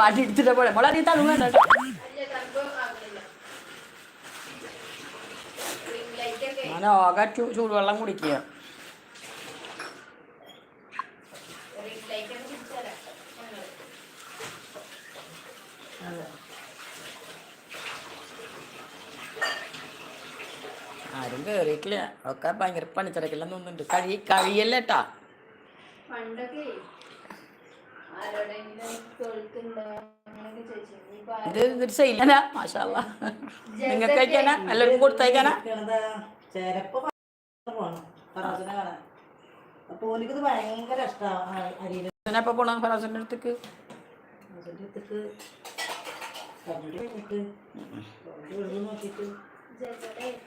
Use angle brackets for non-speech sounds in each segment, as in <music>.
വടി എടുത്തിട്ട് പോലെ മോളെ അറിയ തണു വേണ്ട കേട്ടോ ഞാൻ ആകെ ചൂടുവെള്ളം കുടിക്കുക. ആരും കേറിയിട്ടില്ല. ഒക്കെ ഭയങ്കര പണിത്തിരക്കെല്ലാം തോന്നുന്നുണ്ട് കഴി കഴിയല്ലേട്ടാ പണ്ടൊക്കെ ഇത് തീർച്ചയായില്ല മാഷാ മാഷാല്ല നിങ്ങൾക്ക് അയക്കാനാ എല്ലാവർക്കും കൊടുത്തയക്കാനാ. പോണം? ഫറാസിന്റെ അടുത്തേക്ക്.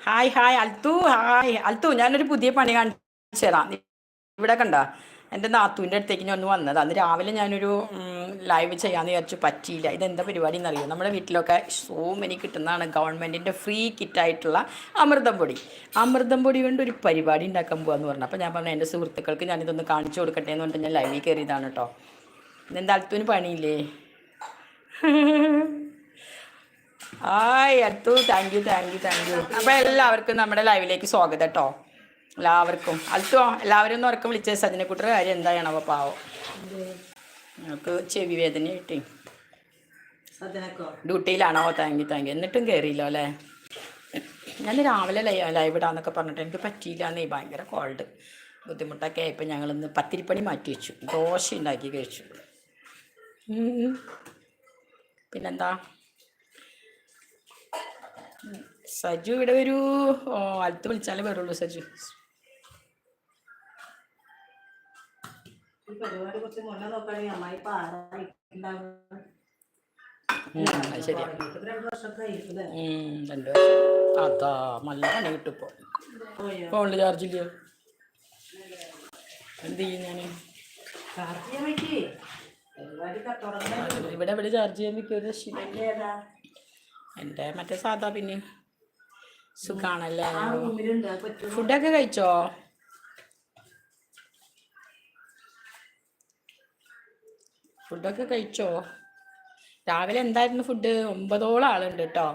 Hi hi Althu hi. Althu ഞാനൊരു പുതിയ പണി കാണിച്ചു തരാം. ഇവിടെ കണ്ട. എന്റെ നാത്തൂന്റെ അടുത്തേക്ക് ഞാൻ ഒന്ന് വന്നത്. അന്ന് രാവിലെ ഞാനൊരു ലൈവ് ചെയ്യാമെന്ന് വിചാരിച്ചു. പറ്റിയില്ല. ഇതെന്താ പരിപാടി എന്നറിയോ നമ്മുടെ വീട്ടിലൊക്കെ സോ മെനി കിട്ടുന്നതാണ് ഗവൺമെന്റിന്റെ ഫ്രീ കിറ്റായിട്ടുള്ള അമൃതം പൊടി. അമൃതം പൊടി കൊണ്ട് ഒരു പരിപാടി ഉണ്ടാക്കാൻ പോകാന്ന് പറഞ്ഞു. അപ്പോൾ ഞാൻ പറഞ്ഞു എന്റെ സുഹൃത്തുക്കൾക്ക് ഞാനിതൊന്ന് കാണിച്ചു കൊടുക്കട്ടെ എന്ന് പറഞ്ഞിട്ട് ഞാൻ ലൈവിൽ കയറിയതാണ് കേട്ടോ. ഇതെന്താ അൽത്തുവിന് പണിയില്ലേ? Hi Athu thank you thank you thank you അപ്പോൾ എല്ലാവർക്കും നമ്മുടെ ലൈവിലേക്ക് സ്വാഗതം കേട്ടോ. എല്ലാവർക്കും. അടുത്തോ എല്ലാവരും ഒന്ന് ഉറക്കം വിളിച്ചത് സജനക്കുട്ടിയുടെ കാര്യം എന്താ അപ്പോൾ പാവോ. ഞങ്ങൾക്ക് ചെവി വേദന കിട്ടി. ഡ്യൂട്ടിയിലാണോ? Thank you thank you. എന്നിട്ടും കയറിയില്ലോ അല്ലേ? ഞാൻ രാവിലെ ലൈ ലൈവ് ഇടാന്നൊക്കെ പറഞ്ഞിട്ട് എനിക്ക് പറ്റിയില്ല എന്നേ ഭയങ്കര കോൾഡ് ബുദ്ധിമുട്ടൊക്കെ ആയപ്പോൾ ഞങ്ങളിന്ന് പത്തിരിപ്പണി മാറ്റി വെച്ചു. ദോശ ഉണ്ടാക്കി കഴിച്ചു. പിന്നെന്താ. സജു ഇവിടെ വരൂ. ഓ അടുത്ത് വിളിച്ചാലേ വരുള്ളൂ സജു. അത് നല്ല പണി ഇപ്പോൾ ചാർജ് ഇല്ല എന്ത് ചെയ്യും ഇവിടെ ഇവിടെ ചാർജ് ചെയ്യാൻ എന്റെ മറ്റേ സാധാ പിന്നെ സുഖാണല്ലേ? ഫുഡൊക്കെ കഴിച്ചോ? ഫുഡൊക്കെ കഴിച്ചോ? രാവിലെ എന്തായിരുന്നു ഫുഡ്? ഒമ്പതോളം ആളുണ്ട് കേട്ടോ.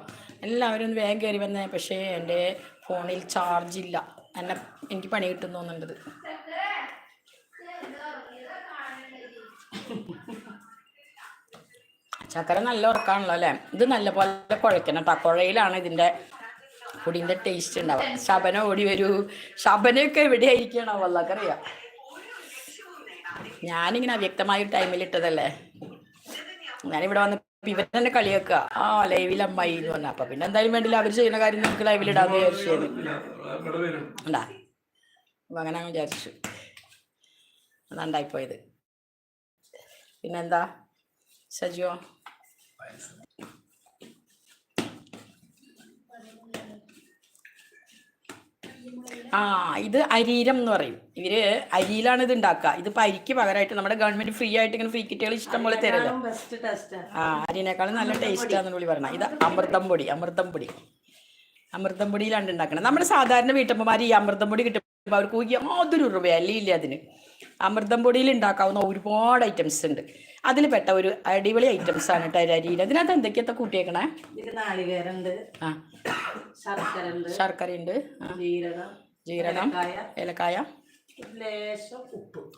എല്ലാവരും ഒന്ന് വേഗം കയറി വന്നേ. പക്ഷേ എന്റെ ഫോണിൽ ചാർജ് ഇല്ല. എന്നെ എനിക്ക് പണി കിട്ടുന്നു എന്നുള്ളത്. ചക്കര നല്ല ഉറക്കാണല്ലോ അല്ലേ? ഇത് നല്ല പോലെ കുഴക്കണം കേട്ടോ. കുഴയിലാണ് ഇതിന്റെ പൊടിന്റെ ടേസ്റ്റ് ഉണ്ടാവാം. ശബന ഓടി വരൂ. ശബനയൊക്കെ എവിടെ ആയിരിക്കണോ വല്ലക്കറിയാം ഞാനിങ്ങനെ അവ്യക്തമായ ടൈമിൽ ഇട്ടതല്ലേ? ഞാനിവിടെ വന്ന് ഇവരെ തന്നെ കളിയാക്കുക ആ ലൈവിൽ അമ്മായി എന്ന് പറഞ്ഞ. അപ്പൊ പിന്നെ എന്തായാലും വേണ്ടില്ല അവർ ചെയ്യുന്ന കാര്യം നമുക്ക് ലൈവിൽ ഇടാന്ന് വിചാരിച്ചു. ഉണ്ടാ? അങ്ങനെ അങ്ങ് വിചാരിച്ചു. അതാണ്ടായിപ്പോയത് പിന്നെന്താ? സജിയോ ആ ഇത് അരീരം എന്ന് പറയും. ഇവർ അരിയിലാണ് ഇത് ഉണ്ടാക്കുക. ഇതിപ്പോ അരിക്ക് പകരമായിട്ട് നമ്മുടെ ഗവൺമെന്റ് ഫ്രീ ആയിട്ട് ഇങ്ങനെ ഫ്രീ കിറ്റുകൾ ഇഷ്ടം പോലെ തരല്ലോ ടെസ്റ്റ് ആ. അരിനേക്കാളും നല്ല ടേസ്റ്റ് ആണെന്ന് പുള്ളി പറഞ്ഞ ഇത് അമൃതം പൊടി അമൃതം പൊടി. അമൃതം പൊടിയിലാണ് ഉണ്ടാക്കണം നമ്മുടെ സാധാരണ വീട്ടമ്മമാർ ഈ അമൃതം പൊടി കിട്ടുമ്പോൾ അവർക്ക് യാതൊരു രൂപയല്ലേ ഇല്ല അതിന്. അമൃതം പൊടിയിൽ ഉണ്ടാക്കാവുന്ന ഒരുപാട് ഐറ്റംസ് ഉണ്ട്. അതിൽ പെട്ട ഒരു അടിപൊളി ഐറ്റംസ് ആണ് കേട്ടോ അരി അതിനകത്ത് എന്തൊക്കെയാ കൂട്ടിയേക്കണേ? ശർക്കര ഉണ്ട്. ജീരകം ഏലക്കായ.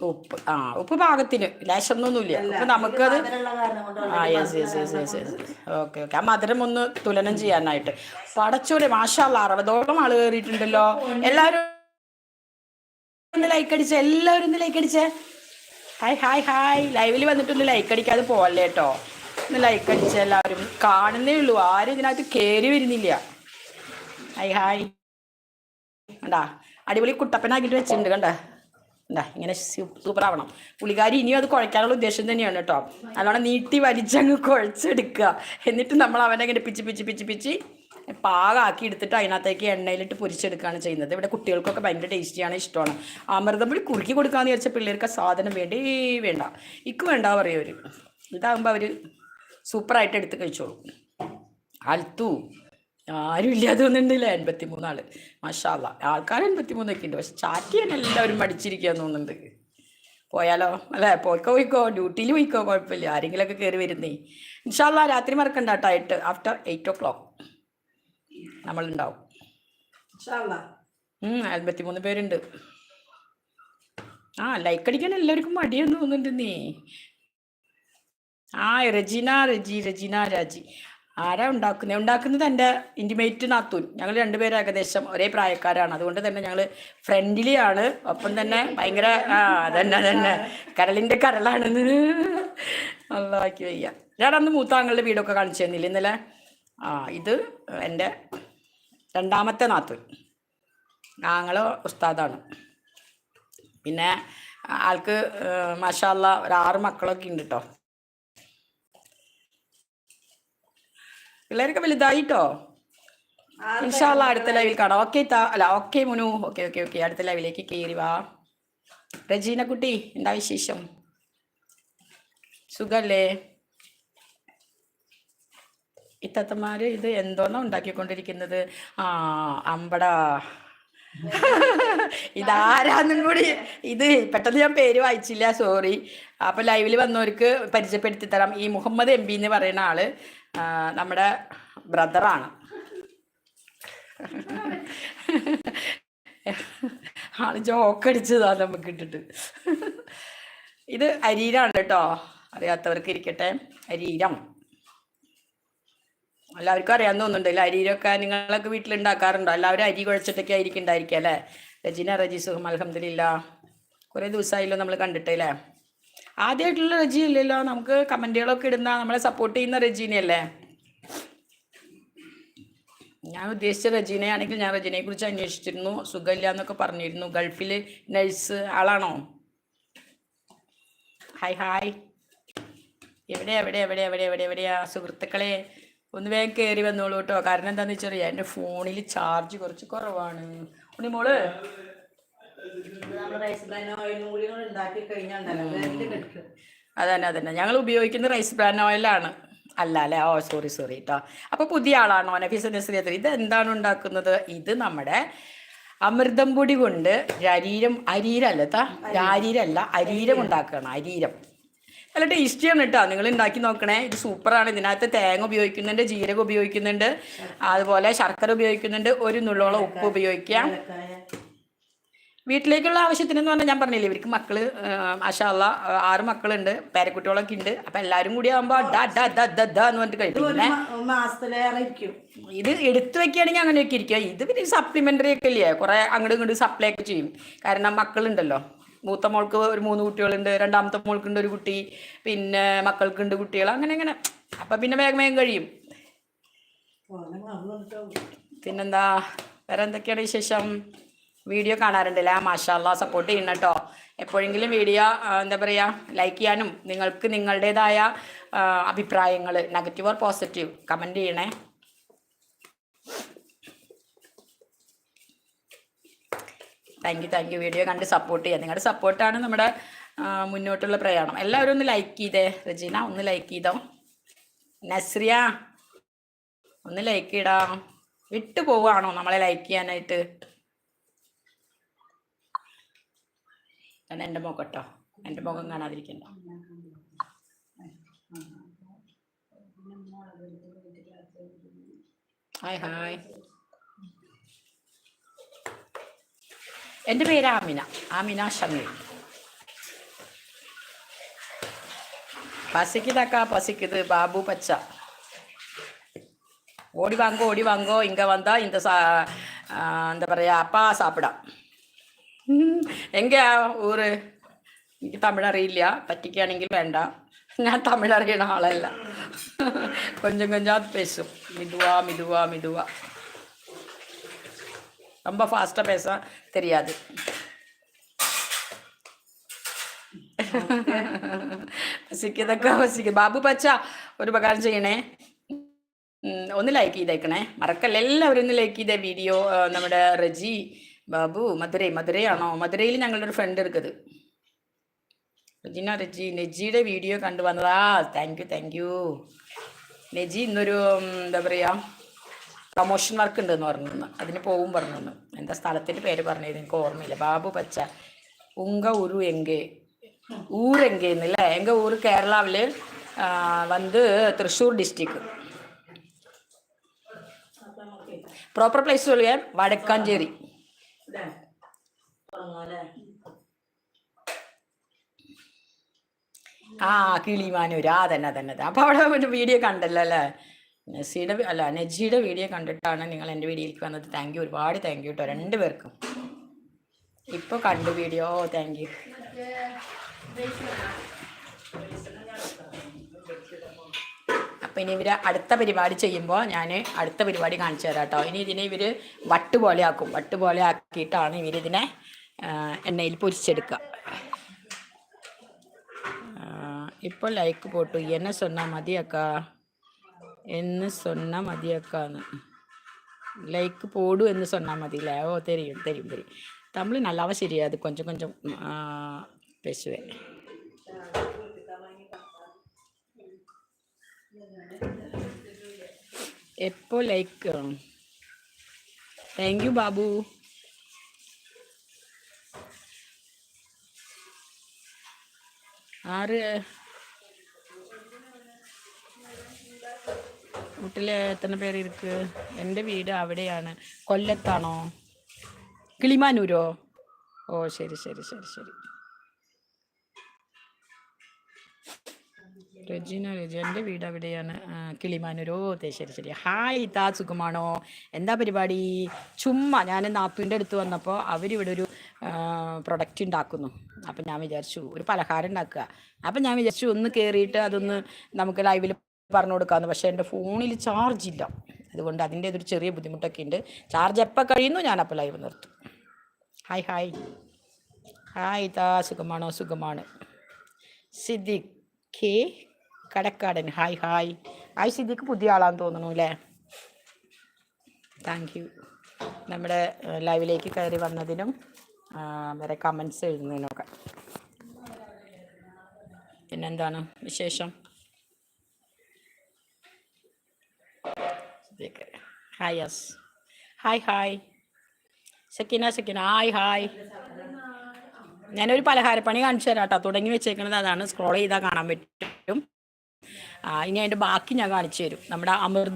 ഉപ്പ്. ആ ഉപ്പ് പാകത്തിന്. ലേശമൊന്നുമില്ല ഉപ്പ് നമുക്കത് ആ yes yes yes yes yes okay okay ആ മധുരം ഒന്ന് തുലനം ചെയ്യാനായിട്ട്. പടച്ചോടെ മാഷാള്ള അറുപതോളം ആൾ കയറിയിട്ടുണ്ടല്ലോ എല്ലാവരും ഒന്ന് ലൈക്ക് അടിച്ചേ എല്ലാവരും ഒന്ന് ലൈക്ക് അടിച്ചേ. ഹായ് ഹായ് ഹായ് ലൈവിൽ വന്നിട്ടൊന്ന് ലൈക്ക് അടിക്കാതെ പോവല്ലേ കേട്ടോ ഒന്ന് ലൈക്ക് അടിച്ചേ എല്ലാവരും. കാണുന്നേ ഉള്ളൂ. ആരും ഇതിനകത്ത് കയറി വരുന്നില്ല. ഹായ് ഹായ് കണ്ടാ? അടിപൊളി കുട്ടപ്പനാക്കിയിട്ട് വെച്ചിട്ടുണ്ട് കണ്ട? എന്താ ഇങ്ങനെ സൂപ്പർ ആവണം. പുള്ളിക്കാരി ഇനിയും അത് കുഴക്കാനുള്ള ഉദ്ദേശം തന്നെയാണ് കേട്ടോ നല്ലോണം നീട്ടി വലിച്ചങ്ങ് കുഴച്ചെടുക്കുക. എന്നിട്ട് നമ്മൾ അവനെ ഇങ്ങനെ പിച്ച് പിച്ച് പിച്ച് പിച്ച് പാകാക്കി എടുത്തിട്ട് അതിനകത്തേക്ക് എണ്ണയിലിട്ട് പൊരിച്ചെടുക്കുകയാണ് ചെയ്യുന്നത്. ഇവിടെ കുട്ടികൾക്കൊക്കെ ഭയങ്കര ടേസ്റ്റിയാണ് ഇഷ്ടമാണ്. അമൃതപ്പൊടി കുറുക്കി കൊടുക്കാമെന്ന് വിചാരിച്ച പിള്ളേർക്ക് സാധനം വേണ്ടേ വേണ്ട. ഇക്ക് വേണ്ട പറയും അവർ ഇതാകുമ്പോൾ അവർ സൂപ്പറായിട്ട് എടുത്ത് കഴിച്ചോളും. അൽത്തു. ആരും ഇല്ലാതെ തോന്നുന്നുണ്ടല്ലേ എൺപത്തി മൂന്നാൾ മഷാല്ല ആൾക്കാർ എൺപത്തി മൂന്നൊക്കെ ഉണ്ട്. പക്ഷെ ചാറ്റ് ചെയ്യാൻ എല്ലാവരും മടിച്ചിരിക്കുക തോന്നുന്നുണ്ട്. പോയാലോ? അല്ലേ? പോയിക്കോ പോയിക്കോ. ഡ്യൂട്ടിയിൽ പോയിക്കോ കുഴപ്പമില്ല. ആരെങ്കിലുമൊക്കെ കയറി വരുന്നേ. ഇൻഷാല്ല രാത്രി മറക്കണ്ട കേട്ടോ. എട്ട് ആഫ്റ്റർ എയ്റ്റ് ഓ ക്ലോക്ക്. നമ്മളുണ്ടാവും. അൻപത്തി അൻപത്തിമൂന്ന് പേരുണ്ട്. ആ ലൈക്ക് അടിക്കാൻ എല്ലാവർക്കും മടിയെന്ന് തോന്നുന്നുണ്ട് നീ. ആ റജീന റജി റജീന രാജി. ആരാ ഉണ്ടാക്കുന്നത് ഉണ്ടാക്കുന്നത് എന്റെ ഇന്റിമേറ്റ് നാത്തൂൻ. ഞങ്ങൾ രണ്ടുപേരും ഏകദേശം ഒരേ പ്രായക്കാരാണ്. അതുകൊണ്ട് തന്നെ ഞങ്ങൾ ഫ്രണ്ട്ലി ആണ്. ഒപ്പം തന്നെ ഭയങ്കര ആ അതന്നെ അതന്നെ. കരളിന്റെ കരളാണെന്ന്. നല്ലതാക്കി വയ്യ. ഞാൻ അന്ന് മൂത്താങ്ങളുടെ വീടൊക്കെ കാണിച്ചു തന്നില്ല ഇന്നലെ? ആ ഇത് എന്റെ രണ്ടാമത്തെ നാത്തു ഞങ്ങൾ ഉസ്താദാണ്. പിന്നെ ആൾക്ക് മാഷാല്ല ഒരു ആറ് മക്കളൊക്കെ ഉണ്ട് കേട്ടോ പിള്ളേരൊക്കെ വലുതായിട്ടോ? ഇൻഷാല്ല അടുത്ത ലൈവിൽ കാണാം. ഓക്കെ താ. അല്ല okay Munu. Okay okay okay. അടുത്ത ലൈവിലേക്ക് കയറി വാ. രജീന കുട്ടി എന്താ വിശേഷം? സുഖല്ലേ? ഇത്തത്തമാര് ഇത് എന്തോന്നാ ഉണ്ടാക്കിക്കൊണ്ടിരിക്കുന്നത്? ആ അമ്പടാ. ഇതാരാന്നും കൂടി ഇത് പെട്ടെന്ന് ഞാൻ പേര് വായിച്ചില്ല സോറി. അപ്പൊ ലൈവിൽ വന്നവർക്ക് പരിചയപ്പെടുത്തി തരാം. ഈ മുഹമ്മദ് എം എന്ന് പറയുന്ന ആൾ നമ്മുടെ ബ്രദറാണ്. ആൾ ജോക്കടിച്ചതാ നമുക്ക് ഇട്ടിട്ട്. ഇത് അരീരാണ് കേട്ടോ. അറിയാത്തവർക്ക് ഇരിക്കട്ടെ. അരീരം. എല്ലാവർക്കും അറിയാൻ തോന്നുന്നുണ്ടല്ലോ അരിയിലൊക്കെ നിങ്ങളൊക്കെ വീട്ടിലുണ്ടാക്കാറുണ്ടോ? എല്ലാവരും അരി കുഴച്ചിട്ടൊക്കെ ആയിരിക്കും ഉണ്ടായിരിക്കുക അല്ലേ? രജിന റജി സുഖം അലഹമില്ല കുറേ ദിവസമായല്ലോ നമ്മൾ കണ്ടിട്ട് അല്ലേ? ആദ്യമായിട്ടുള്ള റജി ഇല്ലല്ലോ. നമുക്ക് കമന്റുകളൊക്കെ ഇടുന്ന നമ്മളെ സപ്പോർട്ട് ചെയ്യുന്ന റജീനയല്ലേ ഞാൻ ഉദ്ദേശിച്ച റജീനയാണെങ്കിൽ ഞാൻ റജീനയെ കുറിച്ച് അന്വേഷിച്ചിരുന്നു. സുഖമില്ല എന്നൊക്കെ പറഞ്ഞിരുന്നു. ഗൾഫിൽ നഴ്സ് ആളാണോ? Hi hi. എവിടെ എവിടെ എവിടെ എവിടെ എവിടെ എവിടെയാ? സുഹൃത്തുക്കളെ ഒന്ന് വേഗം കയറി വന്നോളൂ കേട്ടോ. കാരണം എന്താന്ന് വെച്ചാൽ എന്റെ ഫോണിൽ ചാർജ് കുറച്ച് കുറവാണ്. ഉണ്ണി മോൾ. അതന്നെ അതന്നെ. ഞങ്ങൾ ഉപയോഗിക്കുന്ന റൈസ് ബ്രാൻ ഓയിലാണ് അല്ല അല്ലേ ഓ സോറി സോറി കേട്ടോ അപ്പോൾ പുതിയ ആളാണോ നഫീസ് നസ്രിയത്ത് ഇത് എന്താണ് ഉണ്ടാക്കുന്നത്? ഇത് നമ്മുടെ അമൃതം പൊടി കൊണ്ട് അരീരം അരീരല്ല താ അരീരല്ല അരീരം ഉണ്ടാക്കുകയാണ് അരീരം. നല്ല ടേസ്റ്റിയാണ് കേട്ടോ നിങ്ങൾ ഉണ്ടാക്കി നോക്കണേ. ഇത് സൂപ്പറാണ് ഇതിനകത്ത് തേങ്ങ ഉപയോഗിക്കുന്നുണ്ട് ജീരകം ഉപയോഗിക്കുന്നുണ്ട്. അതുപോലെ ശർക്കര ഉപയോഗിക്കുന്നുണ്ട്. ഒരു നുള്ളോളം ഉപ്പ് ഉപയോഗിക്കാം. വീട്ടിലേക്കുള്ള ആവശ്യത്തിന് എന്ന് പറഞ്ഞാൽ ഞാൻ പറഞ്ഞില്ലേ ഇവർക്ക് മക്കൾ മാഷാല്ല ആറ് മക്കളുണ്ട് പേരക്കുട്ടികളൊക്കെ ഉണ്ട്. അപ്പൊ എല്ലാരും കൂടി ആകുമ്പോ എന്ന് പറഞ്ഞിട്ട് കഴിക്കും ഇത് എടുത്തു വെക്കുകയാണെങ്കിൽ അങ്ങനെയൊക്കെ ഇരിക്കുക ഇത് പിന്നെ സപ്ലിമെന്ററി ഒക്കെ ഇല്ലേ? കുറെ അങ്ങോട്ടും ഇങ്ങോട്ടും സപ്ലൈ ഒക്കെ ചെയ്യും. കാരണം മക്കളുണ്ടല്ലോ. മൂത്ത മോൾക്ക് ഒരു മൂന്ന് കുട്ടികളുണ്ട് രണ്ടാമത്തെ മോൾക്കുണ്ട് ഒരു കുട്ടി പിന്നെ മക്കൾക്കുണ്ട് കുട്ടികൾ അങ്ങനെ അങ്ങനെ അപ്പൊ പിന്നെ വേഗം വേഗം കഴിയും. പിന്നെന്താ വേറെ എന്തൊക്കെയാണ് വിശേഷം? വീഡിയോ കാണാറുണ്ടല്ലേ? മാഷാല്ല സപ്പോർട്ട് ചെയ്യണം കേട്ടോ എപ്പോഴെങ്കിലും വീഡിയോ എന്താ പറയുക ലൈക്ക് ചെയ്യാനും നിങ്ങൾക്ക് നിങ്ങളുടേതായ അഭിപ്രായങ്ങൾ നെഗറ്റീവ് ഓർ പോസിറ്റീവ് കമന്റ് ചെയ്യണേ. Thank you thank you. Video കണ്ട് സപ്പോർട്ട് ചെയ്യാം. നിങ്ങളുടെ സപ്പോർട്ടാണ് നമ്മുടെ മുന്നോട്ടുള്ള പ്രയാണം. എല്ലാവരും ഒന്ന് ലൈക്ക് ചെയ്തേ റജീന ഒന്ന് ലൈക്ക് ചെയ്തോ? നസ്രിയ ഒന്ന് ലൈക്ക് ഇടാ വിട്ടു പോവാണോ നമ്മളെ ലൈക്ക് ചെയ്യാനായിട്ട്? എന്റെ മുഖം കേട്ടോ. എന്റെ മുഖം കാണാതിരിക്കണ്ട. Hi hi. എന്റെ പേര് ആമിന. ആമിന ഷമീൽ പസിക്കിതക്ക പസിക്കിത് ബാബു പച്ച. ഓടി വാങ്കോ ഓടി വാങ്കോ ഇങ്ക വന്ന ഇന്ത എന്താ പറയാ അപ്പ സാപ്പിടാം. എങ്കയാ ഊറ്? എനിക്ക് തമിഴ് അറിയില്ല പറ്റിക്കുകയാണെങ്കിൽ വേണ്ട. ഞാൻ തമിഴ് അറിയണ ആളല്ല. കൊഞ്ചം കൊഞ്ചാ പേശും. മിതുവാ മിതുവാ മിതുവാ. ரொம்ப ஃபாஸ்ட்டாக பேச தெரியாது പസിക്കതൊക്കെ പസിക്ക ബാബു പച്ച ഒരു ഉപകാരം ചെയ്യണേ ഉം, ഒന്ന് ലൈക്ക് ചെയ്തേക്കണേ മറക്കല്ല എല്ലാവരും ഒന്ന് ലൈക്ക് ചെയ്ത വീഡിയോ നമ്മുടെ റജി ബാബു മധുരൈ മധുരയാണോ മധുരയിൽ ഞങ്ങളുടെ ഒരു ഫ്രണ്ട് എടുക്കുന്നത് റജിന റജി നെജിയുടെ വീഡിയോ കണ്ടു വന്നതാ thank you thank you Neji ഇന്നൊരു ഉം, എന്താ പറയുക പ്രൊമോഷൻ വർക്ക് ഉണ്ടെന്ന് പറഞ്ഞു അതിന് പോകും പറഞ്ഞു എന്താ സ്ഥലത്തിന്റെ പേര് പറഞ്ഞത് എനിക്ക് ഓർമ്മയില്ല. ബാബു പച്ച ഉങ്ക ഉരു എങ്കെ ഊരെങ്കെ എന്നല്ലേ? എങ്ക ഊർ കേരളാവിൽ വന്ന് തൃശ്ശൂർ ഡിസ്ട്രിക്ട് പ്രോപ്പർ പ്ലേസ് പറയാൻ വടക്കാഞ്ചേരി. ആ കിളിമാനൂര്. ആ തന്നെ തന്നെ അപ്പൊ അവിടെ വീഡിയോ കണ്ടല്ലോ അല്ലേ? നെസ്സിയുടെ അല്ല നെജിയുടെ വീഡിയോ കണ്ടിട്ടാണ് നിങ്ങൾ എന്റെ വീഡിയോയിലേക്ക് വന്നത്. താങ്ക് യു ഒരുപാട് താങ്ക് യു കേട്ടോ രണ്ട് പേർക്കും ഇപ്പോൾ കണ്ടു വീഡിയോ താങ്ക് യു അപ്പം ഇനി ഇവർ അടുത്ത പരിപാടി ചെയ്യുമ്പോൾ ഞാൻ അടുത്ത പരിപാടി കാണിച്ചു തരാം കേട്ടോ ഇനി ഇതിനെ ഇവർ വട്ട് പോലെ ആക്കും വട്ട് പോലെ ആക്കിയിട്ടാണ് ഇവരിതിനെ എണ്ണയിൽ പൊരിച്ചെടുക്കുക. ഇപ്പോൾ ലൈക്ക് പോട്ടു. എന്നെ സൊന്നാ മതിയാക്കാം. എന്ന് சொன்னா മതിയക്കാന്ന് லைக் போடு என்று சொன்னால் மதியில ஓ தெரியும் தெரியும் தெரியும் தமிழ் நல்லாவே சரியாது கொஞ்சம் கொஞ்சம் ஆ, பேசுவேன் எப்போ லைக் தேங்க்யூ பாபு ആറ് വീട്ടിൽ എത്ര പേര് ഇരിക്ക്? എന്റെ വീട് അവിടെയാണ്. കൊല്ലത്താണോ? കിളിമാനൂരോ? ഓ ശരി ശരി ശരി ശരി. റെജീന റെജി എന്റെ വീട് അവിടെയാണ്. കിളിമാനൂരോ? അതെ ശരി ശരി. ഹായ് താ സുഖമാണോ? എന്താ പരിപാടി? ചുമ്മാ ഞാൻ നാത്തുവിന്റെ അടുത്ത് വന്നപ്പോൾ അവരിവിടെ ഒരു പ്രൊഡക്റ്റ് ഉണ്ടാക്കുന്നു. അപ്പം ഞാൻ വിചാരിച്ചു ഒരു പലഹാരം ഉണ്ടാക്കുക. അപ്പം ഞാൻ വിചാരിച്ചു ഒന്ന് കയറിയിട്ട് അതൊന്ന് നമുക്ക് ലൈവിൽ പറഞ്ഞു കൊടുക്കാമെന്ന് പക്ഷേ എന്റെ ഫോണിൽ ചാർജ് ഇല്ല. അതുകൊണ്ട് അതിന്റെ ഒരു ചെറിയ ബുദ്ധിമുട്ടൊക്കെ ഉണ്ട്. ചാർജ് എപ്പോൾ കഴിയുന്നു ഞാൻ അപ്പോൾ ലൈവ് നിർത്തും. ഹായ് ഹായ് ഹായ് താ സുഖമാണോ? സുഖമാണ്. Siddique K Kadakkadan. Hi hi hi Siddique പുതിയ ആളാന്ന് തോന്നുന്നു അല്ലേ? താങ്ക് യു നമ്മുടെ ലൈവിലേക്ക് കയറി വന്നതിനും വരെ കമൻസ് എഴുതുന്നതിനൊക്കെ. പിന്നെന്താണ് വിശേഷം Siddique hi yes hi hi Sekina Sakkina hi hi ഞാനൊരു പലഹാരപ്പണി കാണിച്ചു തരാം കേട്ടോ തുടങ്ങി വെച്ചേക്കുന്നത് അതാണ്. സ്ക്രോൾ ചെയ്താൽ കാണാൻ പറ്റും. ഇനി അതിന്റെ ബാക്കി ഞാൻ കാണിച്ചു തരും. നമ്മുടെ അമൃത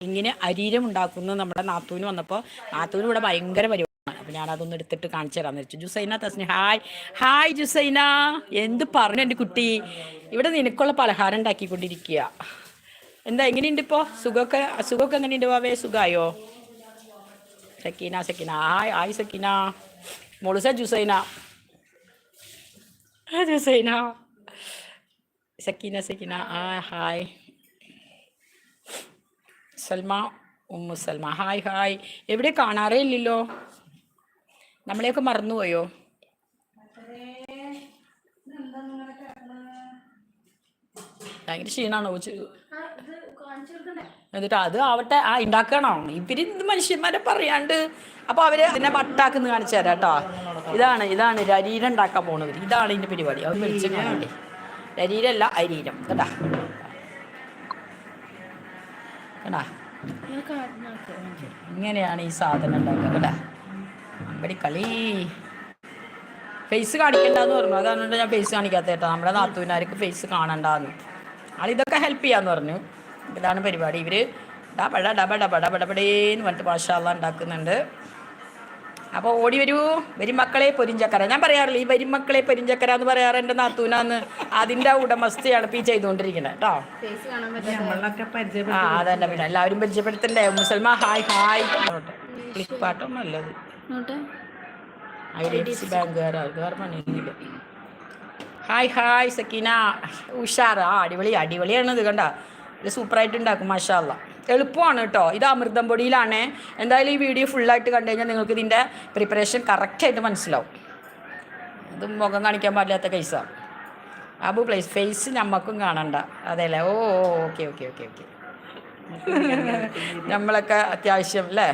ഇങ്ങനെ അരീരം ഉണ്ടാക്കുന്നത് നമ്മുടെ നാത്തൂന് വന്നപ്പോൾ നാത്തൂന് ഇവിടെ ഭയങ്കര പരിപാടിയാണ്. അപ്പോൾ ഞാൻ അതൊന്ന് എടുത്തിട്ട് കാണിച്ചു തരാമെന്ന് വെച്ചു ജുസൈന തസ്നി ഹായ്. ഹായ് ജുസൈന. എന്ത് പറഞ്ഞു എന്റെ കുട്ടി? ഇവിടെ നിനക്കുള്ള പലഹാരം ഉണ്ടാക്കിക്കൊണ്ടിരിക്കുക എന്താ എങ്ങനെയുണ്ട് ഇപ്പോൾ സുഖമൊക്കെ സുഖമൊക്കെ എങ്ങനെയുണ്ട് വാവേ സുഖമായോ? സക്കീന സക്കീന. ആയ് ആയ് സക്കീന. മോളുസ ജുസൈന. ജുസൈന. സക്കീന സക്കീന. ആ hi. Salma Ummu Salma. Hi hi. എവിടെ കാണാറേ ഇല്ലല്ലോ? നമ്മളെയൊക്കെ മറന്നുപോയോ? ഭയങ്കര ക്ഷീണാണോ? എന്നിട്ട് അത് ആവട്ടെ ആ ഉണ്ടാക്കണോ ഇവർ ഇത് മനുഷ്യന്മാരെ പറയാണ്ട്. അപ്പൊ അവർ അതിനെ വട്ടാക്കുന്ന കാണിച്ചു തരാം കേട്ടോ. ഇതാണ് ഇതാണ് രരീരം ഉണ്ടാക്കാൻ പോണത്. ഇതാണ് ഇതിന്റെ പരിപാടി. അത് മരിച്ചു കാണണ്ടേ? രരീരല്ല അരീരം. കേട്ടാ? കേട്ടാ. ഇങ്ങനെയാണ് ഈ സാധനം ഉണ്ടാക്കുക. കേട്ടാ? അമ്പടി കളി. ഫേസ് കാണിക്കണ്ടെന്ന് പറഞ്ഞു. അതാണ് ഞാൻ ഫേസ് കാണിക്കാത്ത കേട്ടോ. നമ്മുടെ നാത്തൂനാർക്ക് ഫേസ് കാണണ്ടെന്ന്. ആളിതൊക്കെ ഹെൽപ്പ് ചെയ്യാന്ന് പറഞ്ഞു. ഇതാണ് പരിപാടി. ഇവർ ഡബഡ ഡബ ഡബ ഡബ ഡബടേന്ന് പറഞ്ഞിട്ട് മാഷാള്ള ഉണ്ടാക്കുന്നുണ്ട്. അപ്പോൾ ഓടി വരൂ. വരിമക്കളെ പൊരിഞ്ചക്കര. ഞാൻ പറയാറില്ല ഈ വരിമക്കളെ പൊരിഞ്ചക്കര എന്ന് പറയാറ് എന്റെ നാത്തൂനാന്ന്. അതിന്റെ ഉടമസ്ഥയാണ് ഇപ്പം ഈ ചെയ്തുകൊണ്ടിരിക്കുന്നത് കേട്ടോ ആ അതന്നെ. പിന്നെ എല്ലാവരും പരിചയപ്പെടുത്തണ്ടേ? മുസൽമാ ഹായ് ഹായ്. ഫ്ലിപ്കാർട്ടോ നല്ലത് നോട്ടെ. ഐ ഡി എഫ് സി ബാങ്കുകാർ വേറെ പണിയൊന്നുമില്ല. Hi hi Sakkeena. ഉഷാർ ആ അടിപൊളി അടിപൊളിയാണ് ഇത് കണ്ട. ഇത് സൂപ്പറായിട്ട് ഉണ്ടാക്കും മാഷാല്ല എളുപ്പമാണ് കേട്ടോ. ഇത് അമൃതം പൊടിയിലാണ്. എന്തായാലും ഈ വീഡിയോ ഫുള്ളായിട്ട് കണ്ടു കഴിഞ്ഞാൽ നിങ്ങൾക്ക് ഇതിന്റെ പ്രിപ്പറേഷൻ കറക്റ്റായിട്ട് മനസ്സിലാവും. ഇത് മുഖം കാണിക്കാൻ പാടില്ലാത്ത കേസാണ് അബു പ്ലേസ് ഫേസ് നമ്മക്കും കാണണ്ട. അതെല്ലേ? ഓ ഓക്കെ ഓക്കെ ഓക്കെ ഓക്കെ നമ്മളൊക്കെ അത്യാവശ്യം അല്ലേ?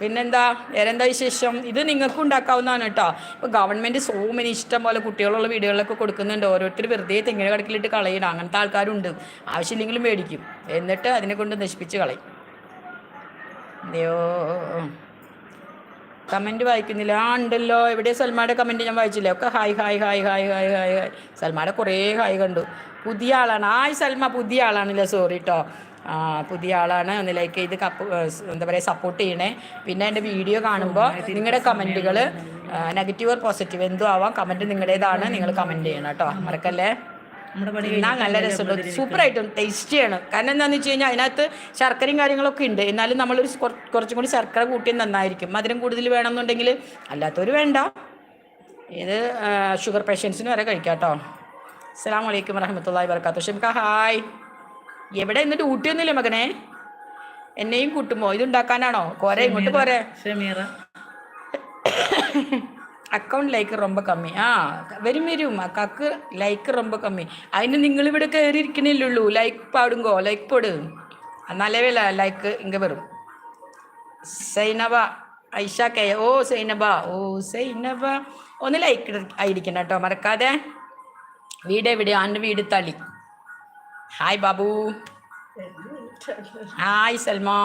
പിന്നെന്താ? വേറെന്താ വിശേഷം? ഇത് നിങ്ങൾക്കും ഉണ്ടാക്കാവുന്നതാണ് കേട്ടോ. ഇപ്പോൾ ഗവൺമെന്റ് സോ മെനി ഇഷ്ടം പോലെ കുട്ടികളുള്ള വീടുകളിലൊക്കെ കൊടുക്കുന്നുണ്ട്. ഓരോരുത്തർ വെറുതെ തെങ്ങിന് കടക്കിലിട്ട് കളയണം. അങ്ങനത്തെ ആൾക്കാരുണ്ട്. ആവശ്യമില്ലെങ്കിലും മേടിക്കും. എന്നിട്ട് അതിനെ കൊണ്ട് നശിപ്പിച്ച് കളയും. അതെയോ കമന്റ് വായിക്കുന്നില്ല. ആ ഉണ്ടല്ലോ. എവിടെ? സൽമാടെ കമന്റ് ഞാൻ വായിച്ചില്ല? ഒക്കെ hi hi hi hi hi hi hi. സൽമാടെ കുറേ ഹായ് കണ്ടു. പുതിയ ആളാണ്. ആയ് സൽമ പുതിയ ആളാണല്ലേ? സോറി കേട്ടോ പുതിയ ആളാണ്. ഒന്ന് ലൈക്ക് ചെയ്ത് കപ്പ് എന്താ പറയുക സപ്പോർട്ട് ചെയ്യണേ. പിന്നെ എന്റെ വീഡിയോ കാണുമ്പോൾ നിങ്ങളുടെ കമന്റുകൾ നെഗറ്റീവ് ഓർ പോസിറ്റീവ് എന്തോ ആവാം. കമന്റ് നിങ്ങളുടേതാണ്. നിങ്ങൾ കമന്റ് ചെയ്യണം കേട്ടോ. മറക്കല്ലേ? തിന്നാൻ നല്ല രസമുണ്ട് സൂപ്പറായിട്ടും ടേസ്റ്റിയാണ് കാരണം എന്താണെന്ന് വെച്ച് കഴിഞ്ഞാൽ അതിനകത്ത് ശർക്കരയും കാര്യങ്ങളൊക്കെ ഉണ്ട്. എന്നാലും നമ്മളൊരു കുറ- കുറച്ചും കൂടി ശർക്കര കൂട്ടി നന്നായിരിക്കും. മധുരം കൂടുതൽ വേണമെന്നുണ്ടെങ്കിൽ അല്ലാത്തവർ വേണ്ട. ഇത് ഷുഗർ പേഷ്യൻസിന് വരെ കഴിക്കാം കേട്ടോ. അസ്സാം വലൈക്കും വരഹമത്തല്ലാ വർക്കാത്തു ഷെമിക്ക ഹായ്. എവിടെ എന്നിട്ട് ഡ്യൂട്ടി ഒന്നുമില്ലേ മകനെ? എന്നെയും കൂട്ടുമോ ഇതുണ്ടാക്കാനാണോ പോരെ ഇങ്ങോട്ട് പോരെ. അക്കൗണ്ട് ലൈക്ക് റൊമ്പ കമ്മി. ആ വരും വരും. അക്കാക്ക് ലൈക്ക് റൊമ്പ കമ്മി. അതിന് നിങ്ങൾ ഇവിടെ കയറി ഇരിക്കണില്ലുള്ളൂ ലൈക്ക് പാടുങ്കോ ലൈക്ക് പോട് എന്നാലേ ലൈക്ക് ഇങ്ങ വെറും സൈനബ ഐഷ കെ ഓ സൈനബ. ഓ സൈനബ. ഒന്ന് ലൈക്ക് ആയിരിക്കണം കേട്ടോ. മറക്കാതെ. വീട് എവിടെയോ ആന്റെ വീട് തളി. ഹായ് ബാബു ഹായ് സൽമാ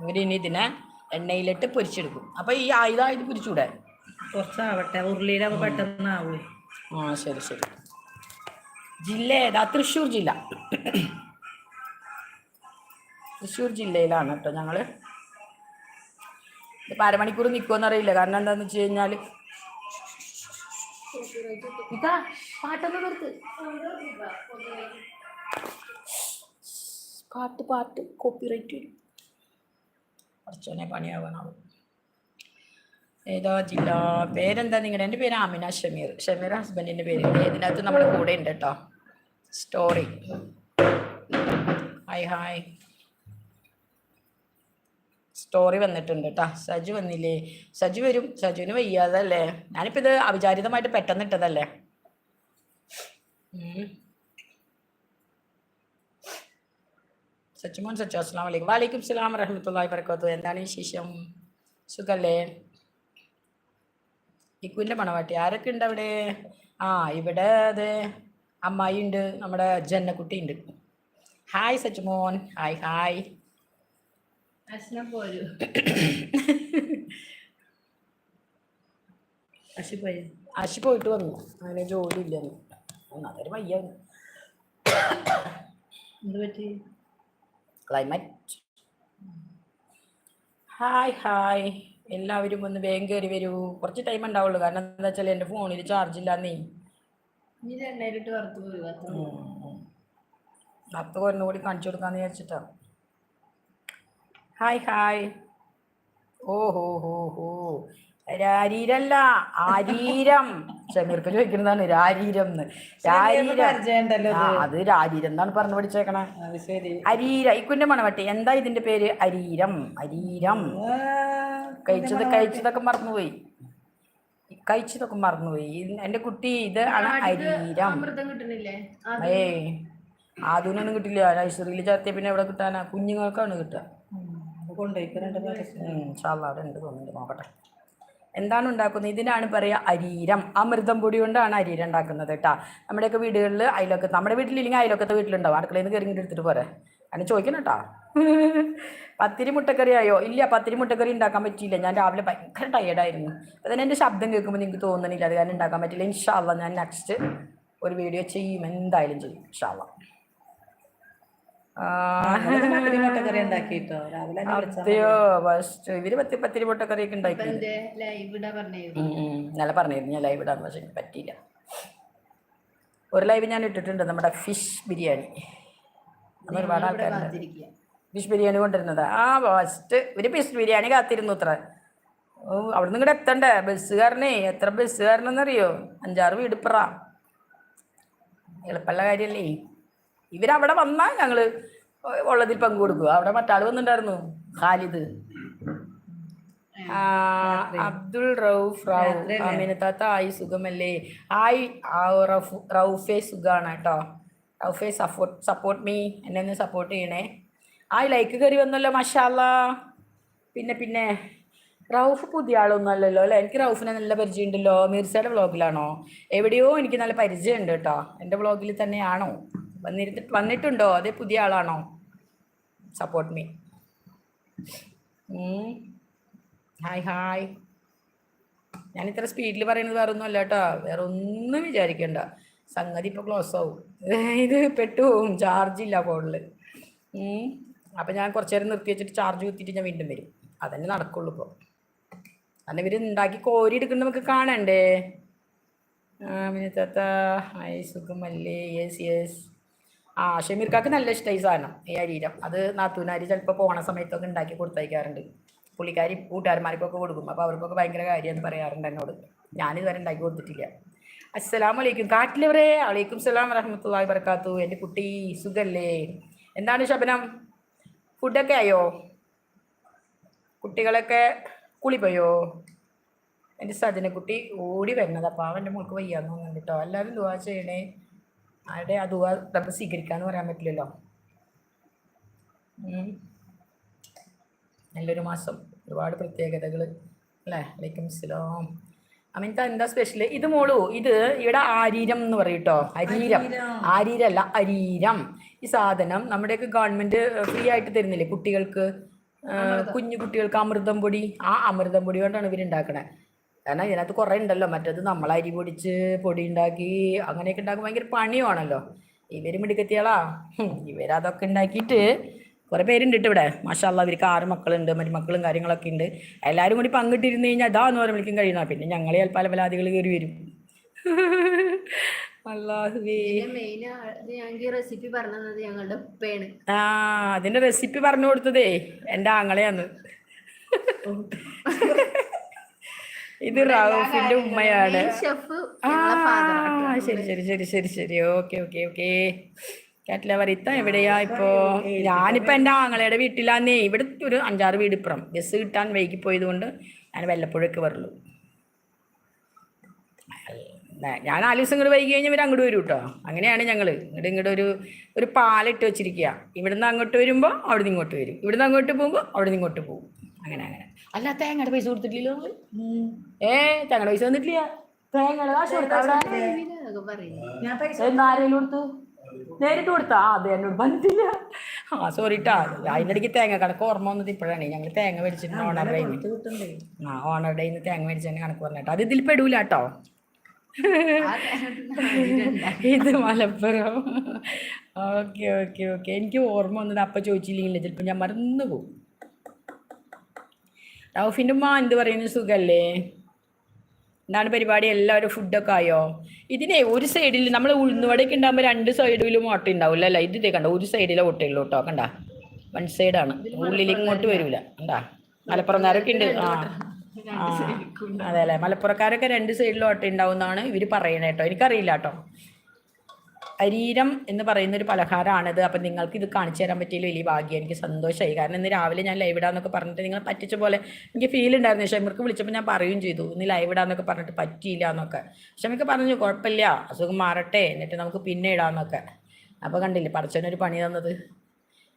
ഇവരിനി ഇതിനെ എണ്ണയിലിട്ട് പൊരിച്ചെടുക്കും. അപ്പോൾ ഈ ആയുധം ഇത് പൊരിച്ചൂടെ? കുറച്ചാവട്ടെ ഉരുളിയിലാവുമ്പോൾ പെട്ടെന്ന് ആവൂ ആ ശരി ശരി. ജില്ല ഏതാ? തൃശ്ശൂർ ജില്ല. തൃശ്ശൂർ ജില്ലയിലാണ് കേട്ടോ ഞങ്ങൾ ഇപ്പം അരമണിക്കൂർ നിൽക്കുമെന്നറിയില്ല കാരണം എന്താണെന്ന് വെച്ച് കഴിഞ്ഞാൽ ഇതാ പാട്ടൊന്ന് നിർത്ത് പാട്ട് പാട്ട്. കോപ്പിറൈറ്റ് വരും. കുറച്ചോനെ പണിയാവണം ഏതാ ജില്ല? പേരെന്താ നിങ്ങളുടെ എന്റെ പേര് ആമിന ഷമീർ. ഷമീർ ഹസ്ബൻഡിന്റെ പേര്. ഇതിനകത്ത് നമ്മുടെ കൂടെ ഉണ്ട് കേട്ടോ. സ്റ്റോറി ഹായ് ഹായ് സ്റ്റോറി വന്നിട്ടുണ്ട് കേട്ടോ സജു വന്നില്ലേ? സജു വരും. സജുവിന് വയ്യാതല്ലേ? ഞാനിപ്പോൾ ഇത് അവിചാരിതമായിട്ട് പെട്ടെന്ന് ഇട്ടതല്ലേ. സച്ചുമോൻ സച്ചു അസ്സാം വലൈക്കും വാലൈക്കും സ്ലാം വറഹമത്തല്ലാഹി വർക്കാത്തു എന്താണ് വിശേഷം? സുഖല്ലേ? ഇക്കുവിന്റെ മണവാട്ടി ആരൊക്കെ ഉണ്ട് അവിടെ? ആ ഇവിടെ അത് അമ്മായി ഉണ്ട്. നമ്മുടെ ജന്നക്കുട്ടി ഉണ്ട്. ഹായ് സച്ചുമോൻ. Hi hi. അശിപ്പോയി പോയിട്ട് വന്നു. അങ്ങനെ ജോലി ഇല്ലെന്ന് അതൊരു വയ്യ ക്ലൈമറ്റ് ഹായ് ഹായ് എല്ലാവരും ഒന്ന് വേഗം കയറി വരൂ. കുറച്ച് ടൈം ഉണ്ടാവുള്ളൂ. കാരണം എന്താ വെച്ചാൽ എന്റെ ഫോണിൽ ചാർജ് ഇല്ലാന്നേ. പത്ത് കൂടി കാണിച്ചു കൊടുക്കാന്ന് വിചാരിച്ചിട്ടാ. ഹായ് ഹായ് ഓ ഹോ ഹോ ഹോ. രാരീരല്ല ആരീരം. ഷമീർക്ക് ചോദിക്കുന്നതാണ് രാരീരം എന്ന്. രാരീരം. അത് രാരീരം എന്നാണ് പറഞ്ഞു പഠിച്ചേക്കണേ. അരീര ഇക്കുന്റെ മണവട്ടി എന്താ ഇതിന്റെ പേര്? അരീരം അരീരം. കഴിച്ചത് കഴിച്ചതൊക്കെ മറന്നുപോയി. കഴിച്ചതൊക്കെ മറന്നുപോയി. എന്റെ കുട്ടി ഇത് ആണ് അരീരം. അമൃതം കിട്ടണില്ലേ ഏ ആദ്യമൊന്നും കിട്ടില്ല. നഴ്സറിയിൽ ചേർത്തിയ പിന്നെ എവിടെ കിട്ടാനാ? കുഞ്ഞുങ്ങൾക്കാണ് കിട്ടുക. അവിടെ ഉണ്ട് തോന്നുന്നുണ്ട് നോക്കട്ടെ. എന്താണ് ഉണ്ടാക്കുന്നത്? ഇതിനാണ് പറയുക അരീരം. അമൃതം പൊടി കൊണ്ടാണ് അരീരം ഉണ്ടാക്കുന്നത് കേട്ടാ നമ്മുടെയൊക്കെ വീടുകളിൽ അയലൊക്കെ നമ്മുടെ വീട്ടിലില്ലെങ്കിൽ അയലൊക്കത്തെ വീട്ടിലുണ്ടാവും. അടുക്കളയിൽ നിന്ന് കയറി എടുത്തിട്ട് പോരെ. അങ്ങനെ ചോദിക്കണം കേട്ടാ പത്തിരി മുട്ടക്കറിയായോ ഇല്ല പത്തിരി മുട്ടക്കറി ഉണ്ടാക്കാൻ പറ്റിയില്ല. ഞാൻ രാവിലെ ഭയങ്കര ടയേർഡായിരുന്നു അതിന് എന്റെ ശബ്ദം കേൾക്കുമ്പോൾ നിങ്ങൾക്ക് തോന്നണില്ല. അത് കാരണം ഉണ്ടാക്കാൻ പറ്റില്ല ഇൻഷാല്ല ഞാൻ നെക്സ്റ്റ് ഒരു വീഡിയോ ചെയ്യും. എന്തായാലും ചെയ്യും. ഇൻഷാല്ല മുട്ടക്കറി ഉണ്ടാക്കിട്ടോ രാവിലെ എന്നെ വിളിച്ചാ മതി. അതെയോ ഫസ്റ്റ് ഇവർ പത്തി പത്തിരി മുട്ടക്കറിയൊക്കെ ഉണ്ടാക്കി നല്ല പറഞ്ഞിരുന്നു? ഞാൻ ലൈവ് ഇടാന്ന് പക്ഷെ പറ്റിയില്ല. ഒരു ലൈവ് ഞാൻ ഇട്ടിട്ടുണ്ട് നമ്മുടെ ഫിഷ് ബിരിയാണി. നമ്മൾ ഒരുപാട് ആൾക്കാരുണ്ട്. ഫിഷ് ബിരിയാണി കൊണ്ടിരുന്നത് ആ ഫസ്റ്റ് ഒരു ഫിഷ് ബിരിയാണി കാത്തിരുന്നു ഇത്ര. ഓ അവിടെ നിന്ന് ഇങ്ങോട്ട് എത്തണ്ടേ? ബസ്സുകാരനെ എത്ര ബസ്സുകാരനെന്നറിയോ? അഞ്ചാറ് വീടിപ്പറ എളുപ്പമുള്ള കാര്യമല്ലേ? ഇവരവിടെ വന്നാൽ ഞങ്ങൾ ഉള്ളതിൽ പങ്കുകൊടുക്കുക. അവിടെ മറ്റാൾ വന്നിട്ടുണ്ടായിരുന്നു? ഖാലിദ്. അബ്ദുൾ റൌഫ് റൌഫ് അമിനത്താത്ത ആയി സുഖമല്ലേ? ആയി റഫ്- സുഖാണ് കേട്ടോ. റൌഫെ സപ്പോർട്ട് സപ്പോർട്ട് മീ എന്നെ ഒന്ന് സപ്പോർട്ട് ചെയ്യണേ. ആയി ലൈക്ക് കയറി വന്നല്ലോ മഷാല്ല. പിന്നെ പിന്നെ റൗഫ് പുതിയ ആളൊന്നും അല്ലല്ലോ അല്ലേ? എനിക്ക് റൗഫിനെ നല്ല പരിചയം ഉണ്ടല്ലോ മിർസയുടെ വ്ളോഗിലാണോ എവിടെയോ എനിക്ക് നല്ല പരിചയമുണ്ട് കേട്ടോ. എന്റെ വ്ളോഗിൽ തന്നെയാണോ? വന്നിരുന്നിട്ട് വന്നിട്ടുണ്ടോ? അതേ പുതിയ ആളാണോ? സപ്പോർട്ട് മീ ഹായ് ഹായ് ഞാൻ ഇത്ര സ്പീഡിൽ പറയുന്നത് വേറെ ഒന്നും അല്ല കേട്ടോ. വേറെ ഒന്നും വിചാരിക്കണ്ട. സംഗതി ഇപ്പോൾ ക്ലോസ് ആവും. ഇത് പെട്ടു പോവും. ചാർജ് ഇല്ല ഫോണിൽ അപ്പം ഞാൻ കുറച്ച് നേരം നിർത്തി വെച്ചിട്ട് ചാർജ് കുത്തിയിട്ട് ഞാൻ വീണ്ടും വരും. അതന്നെ നടക്കുള്ളൂ ഇപ്പോൾ കാരണം ഇവർ ഉണ്ടാക്കി കോരി എടുക്കുന്നത് നമുക്ക് കാണണ്ടേ? ആ, ഹായ് സുഖമല്ലേ? യെസ് യെസ് ആ ഷമീർക്കാക്ക് നല്ല ഇഷ്ടമായി സാധനം ഈ അരീരം. അത് നാത്തൂനാരി ചിലപ്പോൾ പോണ സമയത്തൊക്കെ ഉണ്ടാക്കി കൊടുത്തയക്കാറുണ്ട്. പുള്ളിക്കാരി കൂട്ടുകാരന്മാർക്കൊക്കെ കൊടുക്കും. അപ്പോൾ അവർക്കൊക്കെ ഭയങ്കര കാര്യമെന്ന് പറയാറുണ്ട് എന്നോട്. ഞാനിതുവരെ ഉണ്ടാക്കി കൊടുത്തിട്ടില്ല. അസ്സലാം വലൈക്കും കാട്ടിലവരെ അലൈക്കും സലാം വറഹമത്തല്ലാഹി വർക്കാത്തു എന്റെ കുട്ടി സുഖല്ലേ? എന്താണ് ശബനം ഫുഡൊക്കെ ആയോ? കുട്ടികളൊക്കെ കുളിപ്പോയോ എന്റെ സജനക്കുട്ടി ഓടി വരുന്നത്. അപ്പോൾ അവന്റെ മോൾക്ക് വയ്യാന്ന് തോന്നുന്നുണ്ട് കേട്ടോ എല്ലാവരും ദുവാ ചെയ്യണേ. ആരുടെ ആ ദുവാ നമുക്ക് സ്വീകരിക്കാന്ന് പറയാൻ പറ്റില്ലല്ലോ. നല്ലൊരു മാസം ഒരുപാട് പ്രത്യേകതകൾ അല്ലേ? വലൈക്കും സ്ലാം അമിൻത എന്താ സ്പെഷ്യൽ ഇത് മോളു ഇത് ഇവിടെ ആരീരം എന്ന് പറയും കേട്ടോ അരീരം ആരീരല്ല അരീരം ഈ സാധനം നമ്മുടെയൊക്കെ ഗവൺമെന്റ് ഫ്രീ ആയിട്ട് തരുന്നില്ലേ കുട്ടികൾക്ക്? കുഞ്ഞു കുട്ടികൾക്ക് അമൃതം പൊടി? ആ അമൃതം പൊടി കൊണ്ടാണ് ഇവർ ഉണ്ടാക്കണേ. കാരണം ഇതിനകത്ത് കുറേ ഉണ്ടല്ലോ. മറ്റേത് നമ്മൾ അരി പൊടിച്ച് പൊടി ഉണ്ടാക്കി അങ്ങനെയൊക്കെ ഉണ്ടാക്കി ഭയങ്കര പണിയാണല്ലോ. ഇവർ മിടുക്കത്തിയാളാ ഇവരതൊക്കെ ഉണ്ടാക്കിയിട്ട് കുറേ പേരുണ്ട് ഇട്ട് ഇവിടെ. മാഷാല്ല ഇവർക്ക് ആറ് മക്കളുണ്ട് മരുമക്കളും കാര്യങ്ങളൊക്കെ ഉണ്ട്. എല്ലാവരും കൂടി പങ്കിട്ടിരുന്ന് കഴിഞ്ഞാൽ അതാ എന്ന് പറയുമ്പോഴേക്കും കഴിയുന്ന പിന്നെ ഞങ്ങൾ ചിലപ്പോൾ ആദികൾ കയറി വരും. <laughs> റെസിപ്പി പറഞ്ഞത് ഞങ്ങളുടെ ഉപ്പയാണ്. ആ അതിന്റെ റെസിപ്പി പറഞ്ഞു കൊടുത്തതേ. എന്റെ ആങ്ങളെയാന്ന് <laughs> ഇത് റൌഫിന്റെ ഉമ്മയാണ്. ആ ശരി ശരി ശരി ശരി ശരി ഓക്കെ ഓക്കെ ഓക്കെ. കേട്ടില്ല വരിത്ത എവിടെയാ ഇപ്പോ? ഞാനിപ്പോ എന്റെ ആങ്ങളയുടെ വീട്ടിലാന്നേ. ഇവിടെ ഒരു അഞ്ചാറ് വീട് ഇപ്പുറം. ബസ് കിട്ടാൻ വൈകി പോയത് കൊണ്ട് ഞാൻ വല്ലപ്പോഴൊക്കെ വരുള്ളൂ. ഞാൻ നാല് ദിവസം ഇങ്ങോട്ട് വൈകി കഴിഞ്ഞാൽ ഇവർ അങ്ങോട്ട് വരും കേട്ടോ അങ്ങനെയാണ് ഞങ്ങൾ ഇങ്ങോട്ട് ഇങ്ങോട്ട് ഒരു ഒരു പാലിട്ട് വെച്ചിരിക്കുക ഇവിടുന്ന് അങ്ങോട്ട് വരുമ്പോൾ അവിടുന്ന് ഇങ്ങോട്ട് വരും. ഇവിടുന്ന് അങ്ങോട്ട് പോകുമ്പോൾ അവിടുന്ന് നിന്ന് ഇങ്ങോട്ട് പോകും. അങ്ങനെ അങ്ങനെ. അല്ല തേങ്ങയുടെ പൈസ കൊടുത്തിട്ടില്ലല്ലോ? ഏ തേങ്ങയുടെ പൈസ തന്നിട്ടില്ല തേങ്ങയുടെ കാശ് കൊടുത്താ കൊടുത്തു നേരിട്ട് കൊടുത്താ? ആ, അത് എന്നോട് പറഞ്ഞില്ല ആ സോറി ട്ടാ. അതിന്റെ ഇടയ്ക്ക് തേങ്ങ കണക്ക് ഓർമ്മ വന്നത് ഇപ്പോഴാണ്. ഞങ്ങൾ തേങ്ങ മേടിച്ചിട്ട് ഓണർ ഡേന്ന് ആ ഓണർ ഡേന്ന് നിന്ന് തേങ്ങ മേടിച്ചതിന് കണക്ക് പറഞ്ഞിട്ട്. അത് ഇതിൽ പെടൂല കേട്ടോ ഇത് മലപ്പുറം. Okay okay okay. എനിക്ക് ഓർമ്മ വന്നത് അപ്പം ചോദിച്ചില്ലെങ്കിൽ ചിലപ്പോൾ ഞാൻ മറന്നു പോകും. റൗഫിന്റെ ഉമ്മ എന്ത് പറയുന്നു? സുഖല്ലേ? എന്താണ് പരിപാടി? എല്ലാവരും ഫുഡൊക്കെ ആയോ? ഇതിനെ ഒരു സൈഡിൽ നമ്മൾ ഉഴുന്നുവടയൊക്കെ ഉണ്ടാകുമ്പോൾ രണ്ട് സൈഡിലും ഓട്ട ഉണ്ടാവില്ല അല്ല? ഇത് കണ്ട? ഒരു സൈഡിലെ ഓട്ടയുള്ളൂ കേട്ടോ. കണ്ട? വൺ സൈഡാണ് ഉള്ളിലേക്ക് ഇങ്ങോട്ട് വരൂല. കണ്ടാ? മലപ്പുറംകാരൊക്കെ ഉണ്ട്. ആ. അതെ അല്ലേ? മലപ്പുറക്കാരൊക്കെ രണ്ട് സൈഡിലും ഓട്ട ഉണ്ടാവും എന്നാണ് ഇവർ പറയണേട്ടോ കേട്ടോ. എനിക്കറിയില്ല കേട്ടോ. അരീരം എന്ന് പറയുന്ന ഒരു പലഹാരമാണിത്. അപ്പം നിങ്ങൾക്ക് ഇത് കാണിച്ചു തരാൻ പറ്റിയില്ല വലിയ ഭാഗ്യം. എനിക്ക് സന്തോഷമായി. കാരണം ഇന്ന് രാവിലെ ഞാൻ ലൈവ് ഇടാന്നൊക്കെ പറഞ്ഞിട്ട് നിങ്ങൾ പറ്റിച്ച പോലെ എനിക്ക് ഫീൽ ഉണ്ടായിരുന്നു. ഷമീർക്ക് വിളിച്ചപ്പോൾ ഞാൻ പറയുകയും ചെയ്തു. ഇന്ന് ലൈവ് ഇടാന്നൊക്കെ പറഞ്ഞിട്ട് പറ്റിയില്ല എന്നൊക്കെ. ഷമീക്ക് പറഞ്ഞു കുഴപ്പമില്ല. അസുഖം മാറട്ടെ. എന്നിട്ട് നമുക്ക് പിന്നെ ഇടാന്നൊക്കെ. അപ്പോൾ കണ്ടില്ലേ പറിച്ചവനൊരു പണി തന്നത്?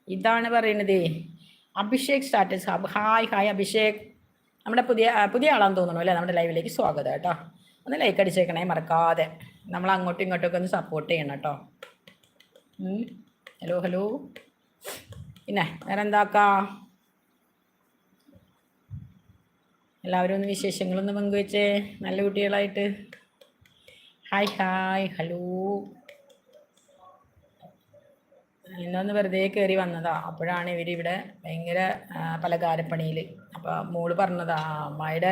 ഇതാണ് പറയുന്നത്. Abhishek status. Hi hi Abhishek. നമ്മുടെ പുതിയ പുതിയ ആളാന്ന് തോന്നുന്നു അല്ലേ? നമ്മുടെ ലൈവിലേക്ക് സ്വാഗതം കേട്ടോ. ഒന്ന് ലൈക്ക് അടിച്ചേക്കണേ മറക്കാതെ. നമ്മൾ അങ്ങോട്ടും ഇങ്ങോട്ടൊക്കെ ഒന്ന് സപ്പോർട്ട് ചെയ്യണം കേട്ടോ ഹലോ ഹലോ പിന്നെ വേറെ എന്താക്കാ? എല്ലാവരും ഒന്ന് വിശേഷങ്ങളൊന്ന് പങ്കുവെച്ചേ. നല്ല കുട്ടികളായിട്ട്. ഹായ് ഹായ് ഹലോ ഇന്നൊന്ന് വെറുതെ കയറി വന്നതാ. അപ്പോഴാണ് ഇവരിവിടെ ഭയങ്കര പലകാരപ്പണിയിൽ അപ്പോൾ മോൾ പറഞ്ഞതാ അമ്മായിടെ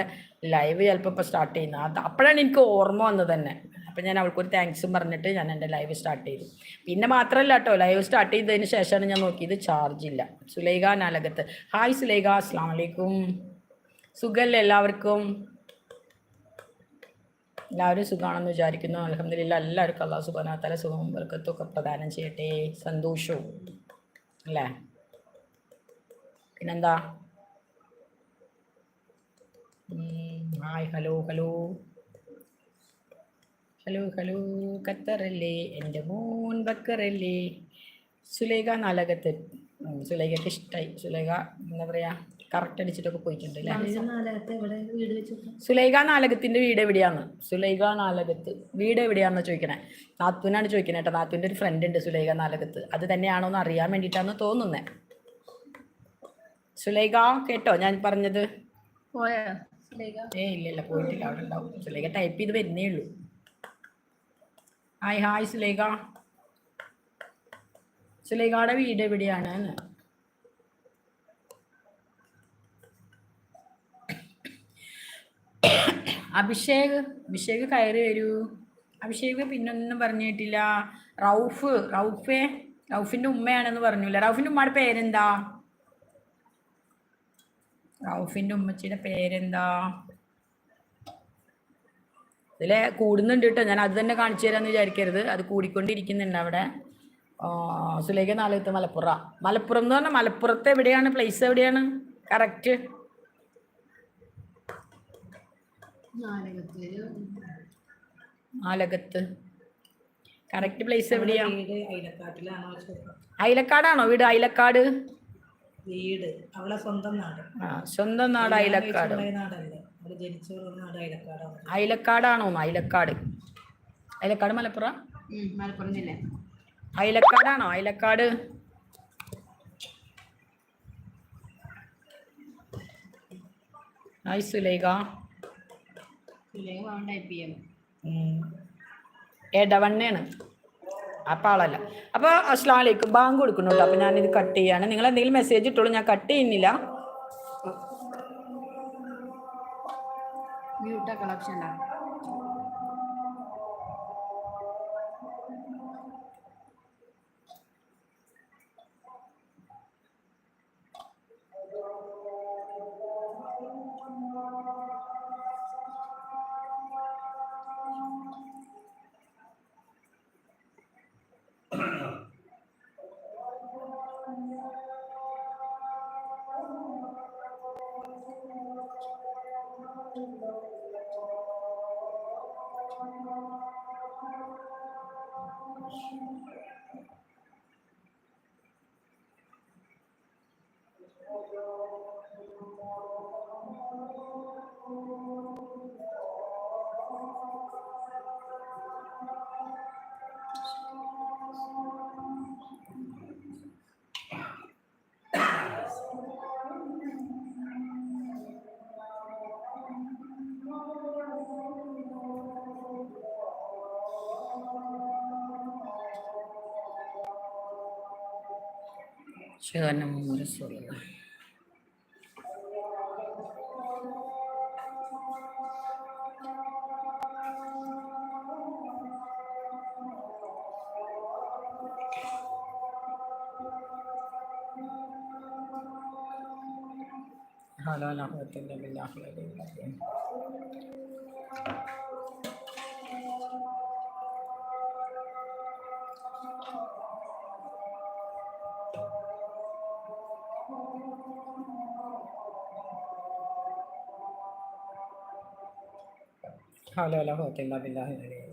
ലൈവ് ചിലപ്പോൾ ഇപ്പോൾ സ്റ്റാർട്ട് ചെയ്യുന്ന. അപ്പോഴാണ് എനിക്ക് ഓർമ്മ വന്നത് തന്നെ. അപ്പോൾ ഞാൻ അവൾക്കൊരു താങ്ക്സും പറഞ്ഞിട്ട് ഞാൻ എന്റെ ലൈവ് സ്റ്റാർട്ട് ചെയ്തു. പിന്നെ മാത്രമല്ല കേട്ടോ ലൈവ് സ്റ്റാർട്ട് ചെയ്തതിന് ശേഷമാണ് ഞാൻ നോക്കിയത് ചാർജ് ഇല്ല. സുലൈഖ നാലകത്ത് ഹായ് സുലൈഖ അസ്സാം വലൈക്കും സുഖല്ലേ എല്ലാവർക്കും? എല്ലാവരും സുഖമാണെന്ന് വിചാരിക്കുന്നു. അലഹമില്ല എല്ലാവർക്കും അള്ളാഹു സുബാന തല സുഖവും വർക്കത്തൊക്കെ പ്രദാനം ചെയ്യട്ടെ. സന്തോഷവും. അല്ലേ? പിന്നെന്താ? Hi hello hello. Hello hello. ഖത്തറല്ലേ? എന്റെ മോൻ ബക്കറല്ലേ? സുലേഖ നാലകത്ത്. സുലേഖയ്ക്ക് ഇഷ്ടമായി സുലേഖ എന്താ പറയുക കറക്റ്റ് അടിച്ചിട്ടൊക്കെ പോയിട്ടുണ്ട് സുലൈഖ നാലകത്തിന്റെ വീട് എവിടെയാണ് സുലൈഖ നാലകത്ത്. വീട് എവിടെയാണെന്ന് ചോദിക്കണേ? നാത്തുവിനാണ് ചോദിക്കണേ കേട്ടോ. നാത്തുവിന്റെ ഒരു ഫ്രണ്ട് ഉണ്ട് സുലൈഖ നാലകത്ത്. അത് തന്നെയാണോ എന്ന് അറിയാൻ വേണ്ടിയിട്ടാണ് തോന്നുന്നേ. സുലൈഖ കേട്ടോ ഞാൻ പറഞ്ഞത്? ഏ ഇല്ല ഇല്ല പോയിട്ടില്ല. അവിടെ ഉണ്ടാവും. സുലൈഖ ടൈപ്പ് ചെയ്ത് വരുന്നേ ഉള്ളൂ. Hi hi Sulaikha. സുലൈഖയുടെ വീട് എവിടെയാണ് എന്ന്. അഭിഷേക് അഭിഷേക് കയറി വരൂ. അഭിഷേക് പിന്നൊന്നും പറഞ്ഞു കേട്ടില്ല. റൗഫ് റൗഫേ റൗഫിന്റെ ഉമ്മയാണെന്ന് പറഞ്ഞില്ല? റൗഫിന്റെ ഉമ്മയുടെ പേരെന്താ? റൗഫിന്റെ ഉമ്മച്ചിയുടെ പേരെന്താ? ഇതിലെ കൂടുന്നുണ്ട് കേട്ടോ. ഞാൻ അത് തന്നെ കാണിച്ചു തരാമെന്ന് വിചാരിക്കരുത്. അത് കൂടിക്കൊണ്ടിരിക്കുന്നുണ്ട് അവിടെ. സുലേഖ നാളത്തെ മലപ്പുറ. മലപ്പുറം എന്ന് പറഞ്ഞാൽ മലപ്പുറത്ത് എവിടെയാണ്? പ്ലേസ് എവിടെയാണ്? കറക്റ്റ് നാലകത്ത്. കറക്റ്റ് പ്ലേസ് എവിടെയാ? അയിലക്കാടാണോ വീട്? അയിലക്കാട്? വീട്. അവളെ സ്വന്തം നാട്. സ്വന്തം നാട് അയിലക്കാട്. അയിലക്കാടാണ്? അയിലക്കാട്. അയിലക്കാട് മലപ്പുറം? മലപ്പുറം ജില്ല. അയിലക്കാടാണോ? അയിലക്കാട്. ഹായ് സുലൈഖ സുലൈഖ അപ്പൊ ആളല്ല. അപ്പോൾ അസ്ലാം വലൈക്കും ബാങ്ക് കൊടുക്കുന്നുണ്ട് അപ്പോൾ ഞാനിത് കട്ട് ചെയ്യാണ്. നിങ്ങൾ എന്തെങ്കിലും മെസ്സേജ് ഇട്ടോളൂ. ഞാൻ കട്ട് ചെയ്യുന്നില്ല. മ്യൂട്ടാക്കാൻ ഓപ്ഷൻ ഉണ്ടോ ശരണം റസൂലുള്ള. ഹലോ ലഹുവത്തിൻ്റെ ബില്ലാഹി അലൈഹി حول ولا قوة إلا بالله العلي العظيم لا